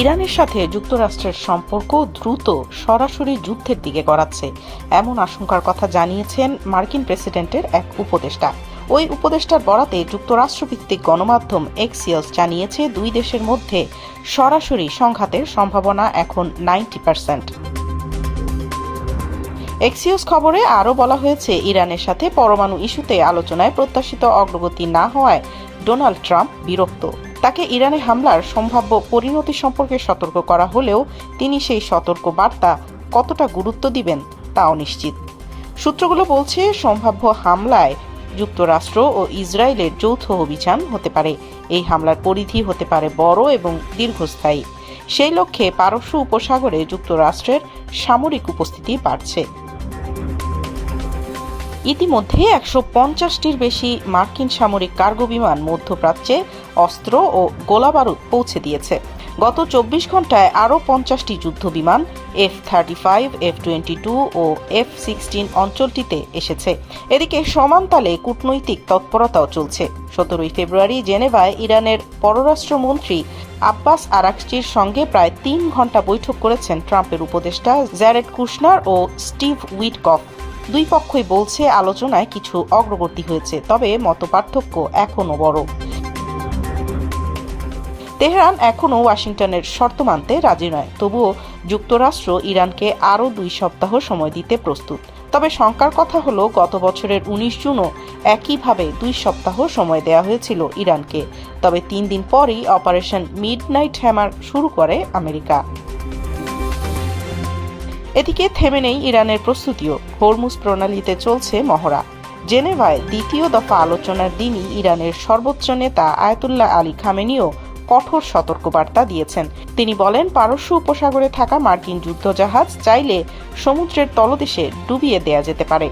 ইরানের সাথে যুক্তরাষ্ট্রের সম্পর্ক দ্রুত সরাসরি যুদ্ধের দিকে গড়াচ্ছে, এমন আশঙ্কার কথা জানিয়েছেন মার্কিন প্রেসিডেন্টের এক উপদেষ্টা। ওই উপদেষ্টার বরাতে যুক্তরাষ্ট্রভিত্তিক গণমাধ্যম এক্সিয়াস জানিয়েছে, দুই দেশের মধ্যে সরাসরি সংঘাতের সম্ভাবনা এখন নাইনটি পার্সেন্ট। এক্সিওস খবরে আরও বলা হয়েছে, ইরানের সাথে পরমাণু ইস্যুতে আলোচনায় প্রত্যাশিত অগ্রগতি না হওয়ায় ডোনাল্ড ট্রাম্প বিরক্ত। তাকে ইরানে হামলার সম্ভাব্য পরিণতি সম্পর্কে সতর্ক করা হলেও তিনি সেই সতর্ক বার্তা কতটা গুরুত্ব দিবেন তা অনিশ্চিত সূত্রগুলো বলছে, সম্ভাব্য হামলায় যুক্তরাষ্ট্র ও ইসরায়েলের যৌথ অভিযান হতে পারে। এই হামলার পরিধি হতে পারে বড় এবং দীর্ঘস্থায়ী। সেই লক্ষ্যে পারস্য উপসাগরে যুক্তরাষ্ট্রের সামরিক উপস্থিতি বাড়ছে। ইতিমধ্যে একশো পঞ্চাশটির বেশি মার্কিন সামরিক কার্গো বিমান মধ্যপ্রাচ্যে অস্ত্র ও গোলাবারুদ পৌঁছে দিয়েছে। গত চব্বিশ ঘন্টায় আরও পঞ্চাশটি যুদ্ধ বিমান F thirty five, F twenty two ও এফ সিক্সটিন অঞ্চলটিতে এসেছে। এদিকে সমান তালে কূটনৈতিক তৎপরতাও চলছে। সতেরোই ফেব্রুয়ারি জেনেভায় ইরানের পররাষ্ট্রমন্ত্রী আব্বাস আরাকচির সঙ্গে প্রায় তিন ঘণ্টা বৈঠক করেছেন ট্রাম্পের উপদেষ্টা জ্যারেড কুশনার ও স্টিভ উইটকফ। দুই পক্ষই বলছে আলোচনায় কিছু অগ্রগতি হয়েছে, তবে মতপার্থক্য এখনও বড়। তেহরান এখনও ওয়াশিংটনের শর্ত মানতে রাজি নয়, তবুও যুক্তরাষ্ট্র ইরানকে আরও দুই সপ্তাহ সময় দিতে প্রস্তুত। তবে শঙ্কার কথা হলো, গত বছরের উনিশ জুনও একইভাবে দুই সপ্তাহ সময় দেওয়া হয়েছিল ইরানকে। তবে তিন দিন পরই অপারেশন মিডনাইট হ্যামার শুরু করে আমেরিকা। এদিকে থেমে নেই ইরানের প্রস্তুতিও। হরমুজ প্রণালীতে চলছে মহড়া। জেনেভায় দ্বিতীয় দফা আলোচনার দিনই ইরানের সর্বোচ্চ নেতা আয়তুল্লাহ আলী খামেনিও কঠোর সতর্কবার্তা দিয়েছেন। তিনি বলেন, পারস্য উপসাগরে থাকা মার্কিন যুদ্ধজাহাজ চাইলে সমুদ্রের তলদেশে ডুবিয়ে দেয়া যেতে পারে।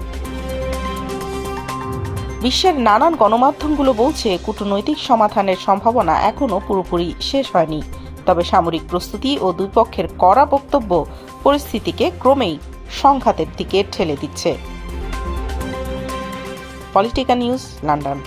বিশ্বের নানান গণমাধ্যমগুলো বলছে, কূটনৈতিক সমাধানের সম্ভাবনা এখনও পুরোপুরি শেষ হয়নি। তবে সামরিক প্রস্তুতি ও দুই পক্ষের কড়া বক্তব্য পরিস্থিতিকে ক্রমেই সংঘাতের দিকে ঠেলে দিচ্ছে। Politica news, London.